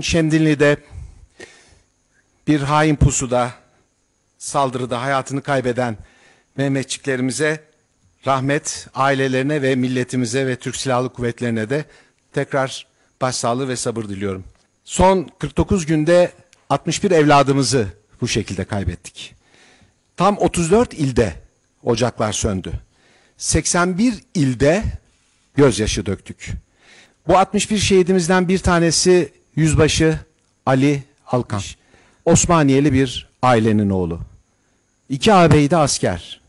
Şemdinli'de bir hain pusuda saldırıda hayatını kaybeden Mehmetçiklerimize rahmet, ailelerine ve milletimize ve Türk Silahlı Kuvvetlerine de tekrar başsağlığı ve sabır diliyorum. Son 49 günde 61 evladımızı bu şekilde kaybettik. Tam 34 ilde ocaklar söndü. 81 ilde gözyaşı döktük. Bu 61 şehidimizden bir tanesi Yüzbaşı Ali Alkan. Osmaniyeli bir ailenin oğlu. İki ağabeyi de asker.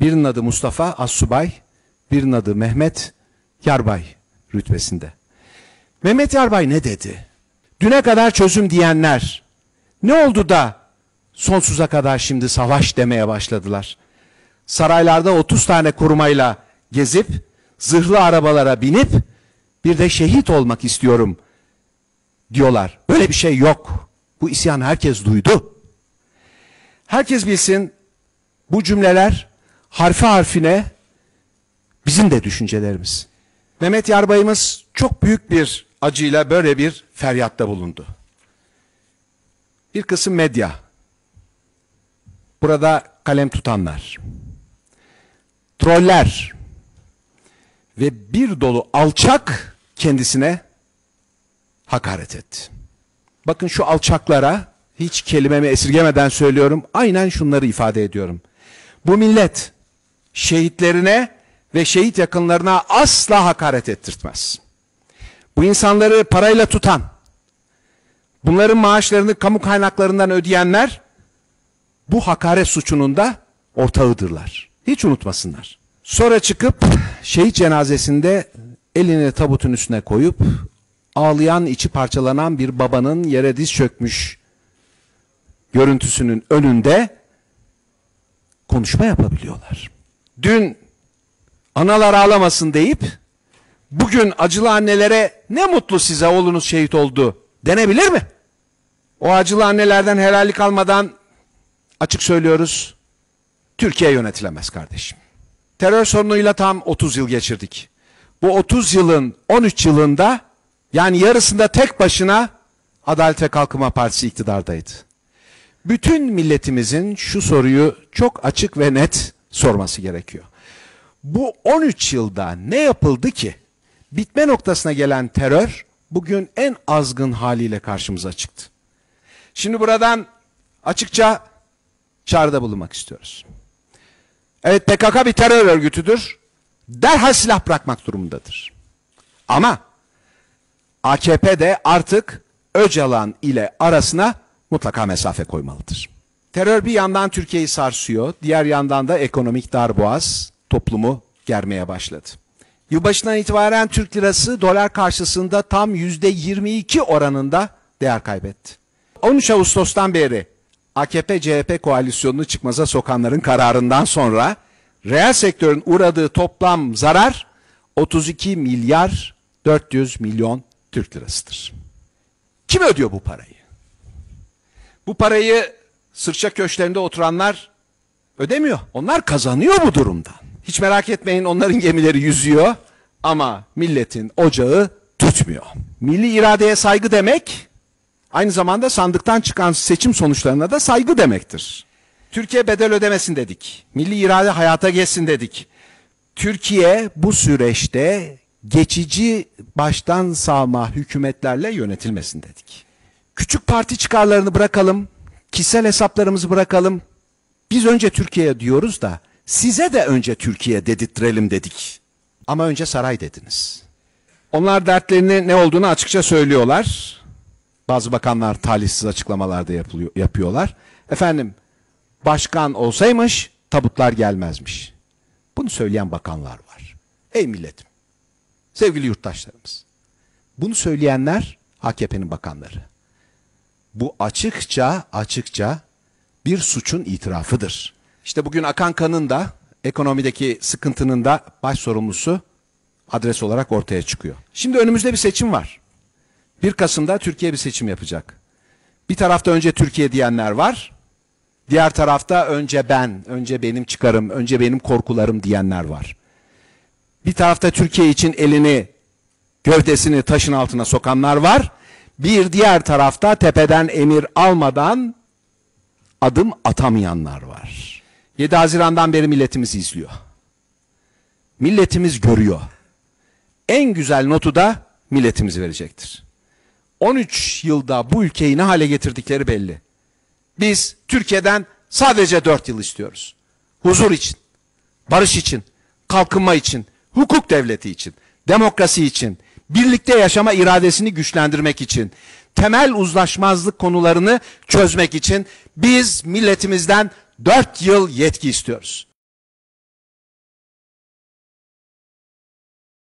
Birinin adı Mustafa Assubay, birinin adı Mehmet Yarbay rütbesinde. Mehmet Yarbay ne dedi? Düne kadar çözüm diyenler ne oldu da sonsuza kadar şimdi savaş demeye başladılar. Saraylarda 30 tane korumayla gezip zırhlı arabalara binip bir de şehit olmak istiyorum diyorlar. Böyle bir şey yok. Bu isyan herkes duydu. Herkes bilsin bu cümleler harfi harfine bizim de düşüncelerimiz. Mehmet Yarbayımız çok büyük bir acıyla böyle bir feryatta bulundu. Bir kısım medya, burada kalem tutanlar, troller ve bir dolu alçak kendisine hakaret etti. Bakın şu alçaklara hiç kelimemi esirgemeden söylüyorum. Aynen şunları ifade ediyorum. Bu millet şehitlerine ve şehit yakınlarına asla hakaret ettirtmez. Bu insanları parayla tutan, bunların maaşlarını kamu kaynaklarından ödeyenler bu hakaret suçunun da ortağıdırlar. Hiç unutmasınlar. Sonra çıkıp şehit cenazesinde elini tabutun üstüne koyup ağlayan içi parçalanan bir babanın yere diz çökmüş görüntüsünün önünde konuşma yapabiliyorlar. Dün analar ağlamasın deyip bugün acılı annelere ne mutlu size oğlunuz şehit oldu denebilir mi? O acılı annelerden helallik almadan açık söylüyoruz Türkiye yönetilemez kardeşim. Terör sorunuyla tam 30 yıl geçirdik. Bu 30 yılın 13 yılında yani yarısında tek başına Adalet ve Kalkınma Partisi iktidardaydı. Bütün milletimizin şu soruyu çok açık ve net sorması gerekiyor. Bu 13 yılda ne yapıldı ki bitme noktasına gelen terör bugün en azgın haliyle karşımıza çıktı. Şimdi buradan açıkça çağrıda bulunmak istiyoruz. Evet PKK bir terör örgütüdür. Derhal silah bırakmak durumundadır. Ama AKP de artık Öcalan ile arasına mutlaka mesafe koymalıdır. Terör bir yandan Türkiye'yi sarsıyor, diğer yandan da ekonomik darboğaz toplumu germeye başladı. Yılbaşından itibaren Türk lirası dolar karşısında tam yüzde 22 oranında değer kaybetti. 13 Ağustos'tan beri AKP-CHP koalisyonunu çıkmaza sokanların kararından sonra reel sektörün uğradığı toplam zarar 32 milyar 400 milyon Türk lirasıdır. Kim ödüyor bu parayı? Bu parayı sırça köşklerinde oturanlar ödemiyor. Onlar kazanıyor bu durumdan. Hiç merak etmeyin onların gemileri yüzüyor ama milletin ocağı tutmuyor. Milli iradeye saygı demek aynı zamanda sandıktan çıkan seçim sonuçlarına da saygı demektir. Türkiye bedel ödemesin dedik. Milli irade hayata geçsin dedik. Türkiye bu süreçte geçici baştan sağma hükümetlerle yönetilmesin dedik. Küçük parti çıkarlarını bırakalım, kişisel hesaplarımızı bırakalım. Biz önce Türkiye diyoruz da size de önce Türkiye dedirttirelim dedik. Ama önce saray dediniz. Onlar dertlerini ne olduğunu açıkça söylüyorlar. Bazı bakanlar talihsiz açıklamalarda yapılıyor, yapıyorlar. Efendim başkan olsaymış tabutlar gelmezmiş. Bunu söyleyen bakanlar var. Ey milletim, sevgili yurttaşlarımız. Bunu söyleyenler AKP'nin bakanları. Bu açıkça açıkça bir suçun itirafıdır. İşte bugün akan kanın da ekonomideki sıkıntının da baş sorumlusu adres olarak ortaya çıkıyor. Şimdi önümüzde bir seçim var. 1 Kasım'da Türkiye bir seçim yapacak. Bir tarafta önce Türkiye diyenler var. Diğer tarafta önce ben, önce benim çıkarım, önce benim korkularım diyenler var. Bir tarafta Türkiye için elini, gövdesini taşın altına sokanlar var. Bir diğer tarafta tepeden emir almadan adım atamayanlar var. 7 Haziran'dan beri milletimiz izliyor. Milletimiz görüyor. En güzel notu da milletimiz verecektir. 13 yılda bu ülkeyi ne hale getirdikleri belli. Biz Türkiye'den sadece 4 yıl istiyoruz. Huzur için, barış için, kalkınma için, hukuk devleti için, demokrasi için, birlikte yaşama iradesini güçlendirmek için, temel uzlaşmazlık konularını çözmek için biz milletimizden 4 yıl yetki istiyoruz.